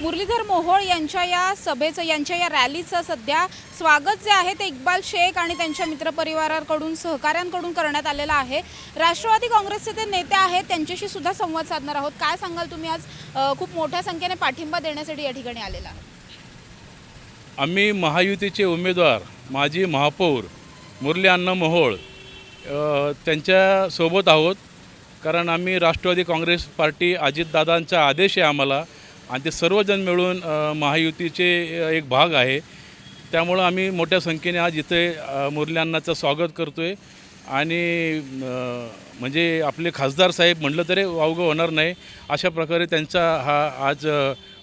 मुरलीधर मोहोळ यांच्या या सभेचं यांच्या या रॅलीचं सध्या स्वागत जे आहे ते इक्बाल शेख आणि त्यांच्या मित्रपरिवाराकडून सहकाऱ्यांकडून करण्यात आलेलं आहे. राष्ट्रवादी काँग्रेसचे ते नेते आहेत त्यांच्याशी सुद्धा संवाद साधणार आहोत. काय सांगाल तुम्ही आज? खूप मोठ्या संख्येने पाठिंबा देण्यासाठी या ठिकाणी आलेला आम्ही महायुतीचे उमेदवार माजी महापौर मुरली अण्णा मोहोळ त्यांच्यासोबत आहोत. कारण आम्ही राष्ट्रवादी काँग्रेस पार्टी अजितदादांचा आदेश आहे आम्हाला. आणि ते सर्वजण मिळून महायुतीचे एक भाग आहे. त्यामुळं आम्ही मोठ्या संख्येने आज इथे अ, मुरली अण्णाचं स्वागत करतो आहे आणि म्हणजे आपले खासदार साहेब म्हटलं तरी वावगं होणार नाही. अशा प्रकारे त्यांचा हा आज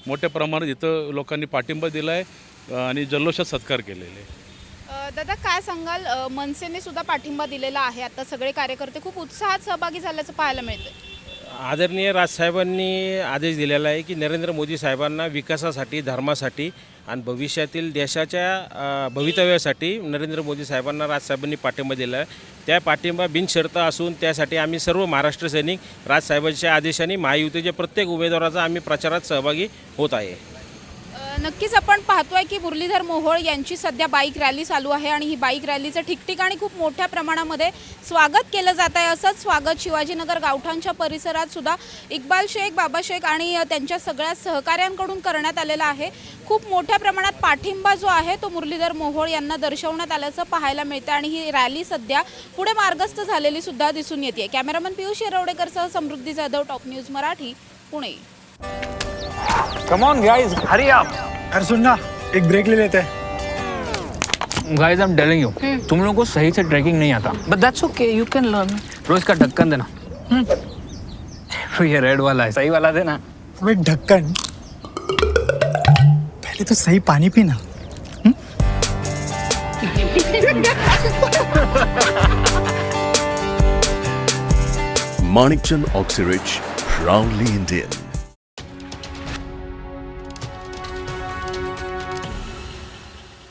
मोठ्या प्रमाणात इथं लोकांनी पाठिंबा दिला आहे आणि जल्लोषात सत्कार केलेले आहे. दादा काय सांगाल? मनसेने सुद्धा पाठिंबा दिलेला आहे. आता सगळे कार्यकर्ते खूप उत्साहात सहभागी झाल्याचं पाहायला मिळतं आदरणीय राजसाहेबांनी आदेश दिलेला आहे की नरेंद्र मोदी साहेबांना विकासासाठी धर्मासाठी आणि भविष्यातील देशाच्या भवितव्यासाठी नरेंद्र मोदी साहेबांना राजसाहेबांनी पाठिंबा दिला आहे. त्या पाठिंबा बिनशर्त असून त्यासाठी आम्ही सर्व महाराष्ट्र सैनिक राजसाहेबांच्या आदेशाने महायुतीच्या प्रत्येक उमेदवाराचा आम्ही प्रचारात सहभागी होत आहे. नक्कीच आपण पाहतोय की मुरलीधर मोहोळ यांची सध्या बाईक रॅली चालू आहे आणि ही बाईक रॅलीचं ठिकठिकाणी खूप मोठ्या प्रमाणामध्ये स्वागत केलं जात आहे. असंच स्वागत शिवाजीनगर गावठांच्या परिसरात सुद्धा इक्बाल शेख बाबा शेख आणि त्यांच्या सगळ्या सहकाऱ्यांकडून करण्यात आलेला आहे. खूप मोठ्या प्रमाणात पाठिंबा जो आहे तो मुरलीधर मोहोळ यांना दर्शवण्यात आल्याचं पाहायला मिळतं आणि ही रॅली सध्या पुढे मार्गस्थ झालेली सुद्धा दिसून येते. Cameraman Piyush येरवडेकरसह Samruddhi Jadhav top news Marathi Pune. Come on, guys, hurry up. अरे सुन ना एक ब्रेक ले लेते हैं। Guys I am telling you तुम लोगों को सही से ट्रैकिंग नहीं आता। But that's okay you can learn रोज का ढक्कन देना। तो ये रेड वाला है सही वाला देना। अबे ढक्कन पहले तो सही पानी पीना। Manikchand Oxyrich, proudly Indian.